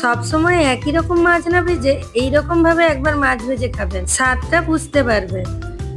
সবসময় একই রকম মাছ না ভেজে এইরকম ভাবে একবার মাছ ভেজে খাবেন। স্বাদটা বুঝতে পারবেন।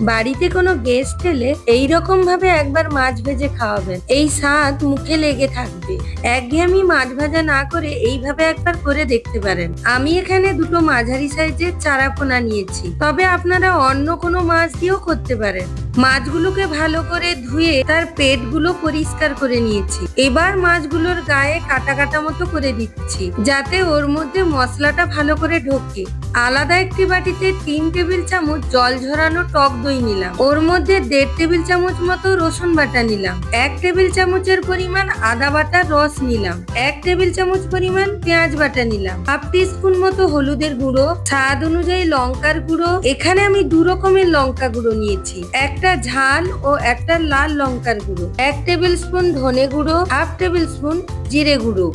বাড়িতে কোনো গেস্ট এলে এইরকম ভাবে একবার মাছ ভেজে খাওয়াবেন। এই স্বাদ মুখে লেগে থাকবে। একঘেয়েমি মাছ ভাজা না করে এইভাবে একবার করে দেখতে পারেন। আমি এখানে দুটো মাঝারি সাইজের চারাপোনা নিয়েছি। তবে আপনারা অন্য কোনো মাছ দিয়েও করতে পারেন। মাছগুলোকে ভালো করে ধুয়ে তার পেটগুলো পরিষ্কার করে নিয়েছি। এবার মাছগুলোর গায়ে কাটা কাটা মতো করে দিচ্ছি, যাতে ওর মধ্যে মশলাটা ভালো করে ঢোকে। আলাদা একটি বাটিতে তিন টেবিল চামচ জল ঝরানো টক দই নিলাম। ওর মধ্যে দেড় টেবিল চামচ মতো রসুন বাটা নিলাম। এক টেবিল চামচের পরিমাণ আদা বাটার রস নিলাম। এক টেবিল চামচ পরিমাণ পেঁয়াজ বাটা নিলাম। হাফ স্পুন মতো হলুদের গুঁড়ো, স্বাদ অনুযায়ী লঙ্কার গুঁড়ো। এখানে আমি দু রকমের লঙ্কা গুঁড়ো নিয়েছি। একটা ঝাল ও একটা লাল লঙ্কার গুঁড়ো। এক টেবিল স্পুন ধনে গুঁড়ো, হাফ টেবিল স্পুন জিরে গুঁড়ো।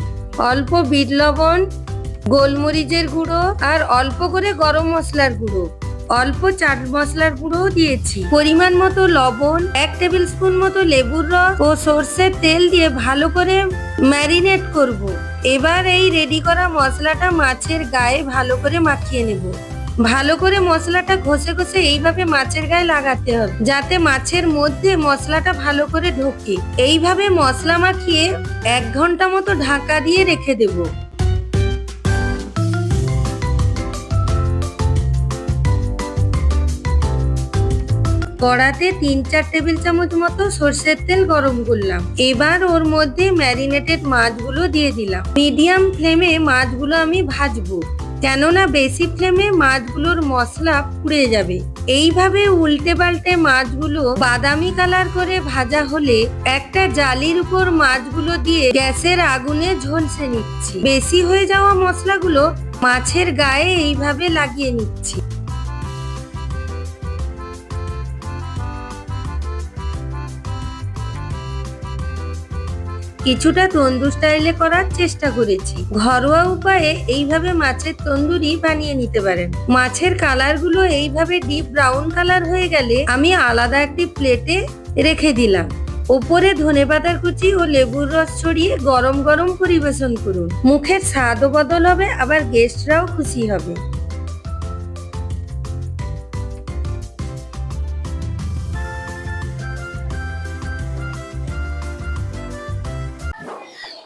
অল্প বিট লবণ গোলমরিচের গুঁড়ো আর অল্প করে গরম মশলার গুঁড়ো। অল্প চাট মশলার গুঁড়ো দিয়েছি। পরিমাণ মতো লবণ, এক টেবিল স্পুন মতো লেবুর রস ও সর্ষের তেল দিয়ে ভালো করে ম্যারিনেট করব। এবার এই রেডি করা মশলাটা মাছের গায়ে ভালো করে মাখিয়ে নেব। ভালো করে মশলাটা ঘষে ঘষে এইভাবে মাছের গায়ে লাগাতে হবে, যাতে মাছের মধ্যে মশলাটা ভালো করে ঢোকে। এইভাবে মশলা মাখিয়ে এক ঘণ্টা মতো ঢাকা দিয়ে রেখে দেবো। কড়াতে তিন চার টেবিল চামচ মতো সর্ষের তেল গরম করলাম। এবার ওর মধ্যে ম্যারিনেটেড মাছগুলো দিয়ে দিলাম। মিডিয়াম ফ্লেমে মাছগুলো আমি ভাজবো, কেননা বেশি ফ্লেমে মাছগুলোর মশলা পুড়ে যাবে। এইভাবে উল্টে পাল্টে মাছগুলো বাদামি কালার করে ভাজা হলে একটা জালির উপর মাছগুলো দিয়ে গ্যাসের আগুনে ঝলসে নিচ্ছি। বেশি হয়ে যাওয়া মশলাগুলো মাছের গায়ে এইভাবে লাগিয়ে নিচ্ছি। কিছুটা তন্দুর স্টাইলে করার চেষ্টা করেছি। ঘরোয়া উপায়ে এইভাবে মাছের তন্দুরি বানিয়ে নিতে পারেন। মাছের কালারগুলো এইভাবে ডিপ ব্রাউন কালার হয়ে গেলে আমি আলাদা একটি প্লেটে রেখে দিলাম। ওপরে ধনেপাতার কুচি ও লেবুর রস ছড়িয়ে গরম গরম পরিবেশন করুন। মুখের স্বাদও বদল হবে, আবার গেস্টরাও খুশি হবে।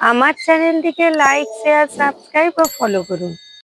আমার চ্যানেলটিকে লাইক শেয়ার সাবস্ক্রাইব ও ফলো করুন।